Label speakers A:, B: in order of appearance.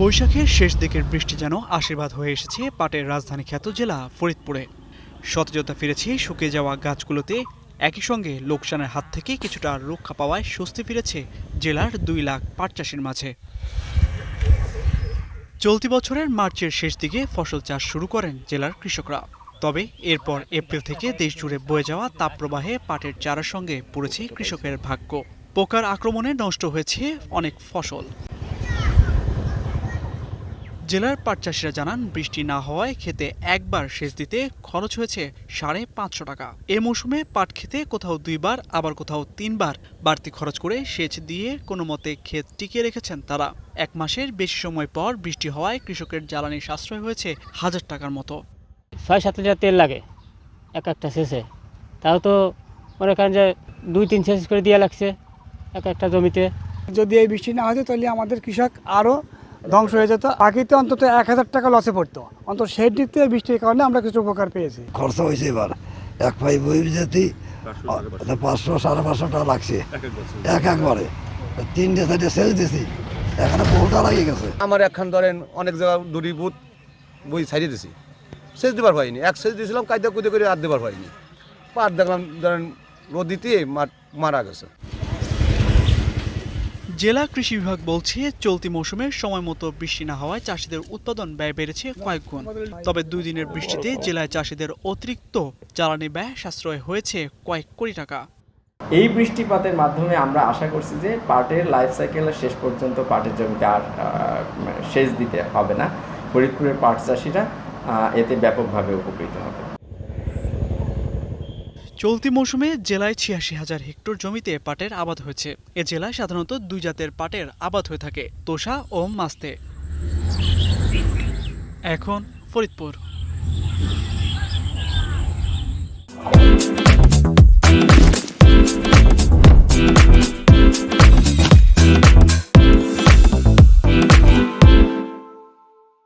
A: বৈশাখের শেষ দিকের বৃষ্টি যেন আশীর্বাদ হয়ে এসেছে পাটের রাজধানী খ্যাত জেলা ফরিদপুরে। সতেজতা ফিরেছে শুকিয়ে যাওয়া গাছগুলোতে, একই সঙ্গে লোকসানের হাত থেকে কিছুটা রক্ষা পাওয়ায় স্বস্তি ফিরেছে জেলার দুই লাখ পাট চাষির মাঝে। চলতি বছরের মার্চের শেষ দিকে ফসল চাষ শুরু করেন জেলার কৃষকরা। তবে এরপর এপ্রিল থেকে দেশ জুড়ে বয়ে যাওয়া তাপপ্রবাহে পাটের চারার সঙ্গে পড়েছে কৃষকের ভাগ্য। পোকার আক্রমণে নষ্ট হয়েছে অনেক ফসল। জেলার পাট চাষিরা জানান বৃষ্টি না হওয়ায় খেতে একবার সেচ দিতে খরচ হয়েছে সাড়ে পাঁচশো টাকা। এ মৌসুমে পাট খেতে কোথাও দুইবার আবার কোথাও তিনবার বাড়তি খরচ করে সেচ দিয়ে কোনো মতে ক্ষেত টিকিয়ে রেখেছেন তারা। এক মাসের বেশি সময় পর বৃষ্টি হওয়ায় কৃষকের জ্বালানি সাশ্রয় হয়েছে হাজার টাকার মতো।
B: ছয় সাত লিটার তেল লাগে এক একটা শেষে তাও তো মনে করেন যে দুই তিন শেষ করে দিয়ে লাগছে এক একটা জমিতে।
C: যদি এই বৃষ্টি না হতো তাহলে আমাদের কৃষক আরও ধ্বংস হয়ে যেত। বাকিতে অন্তত এক হাজার টাকা লসে পড়তো। অন্তত সেই দিক থেকে বৃষ্টির কারণে আমরা কিছু উপকার পেয়েছি।
D: খরচা হয়েছে এবার। এক পাই বই যেতে পাঁচশো সাড়ে পাঁচশো টাকা লাগছে। এক একবারে তিনটে চারটে সেল দিছি। এখানে বহুটা লাগিয়ে গেছে।
E: আমার একখান ধরেন অনেক জায়গা দড়ি বুথ বই ছাড়িয়ে দিছি। সেচ দেবার হয়নি। এক সেচ দিয়েছিলাম কায়দা কুদে করে আর দেবার হয়নি। পাট দেখলাম ধরেন রোদ দিতে মারা গেছে।
A: জেলা কৃষি বিভাগ বলছে, চলতি মৌসুমে সময় মতো বৃষ্টি না হওয়ায় চাষিদের উৎপাদন ব্যয় বেড়েছে কয়েক গুণ। তবে দুই দিনের বৃষ্টিতে জেলায় চাষিদের অতিরিক্ত জ্বালানি ব্যয় সাশ্রয় হয়েছে কয়েক কোটি টাকা।
F: এই বৃষ্টিপাতের মাধ্যমে আমরা আশা করছি যে পাটের লাইফ সাইকেলের শেষ পর্যন্ত পাটের জমিতে আর মানে সেচ দিতে হবে না। ফরিদপুরের পাট চাষিরা এতে ব্যাপকভাবে উপকৃত হবে।
A: চলতি মৌসুমে জেলায় ছিয়াশি হাজার হেক্টর জমিতে পাটের আবাদ হয়েছে। এ জেলায় সাধারণত দুই জাতের পাটের আবাদ হয়ে থাকে, তোষা ও মাস্তে। এখন ফরিদপুর।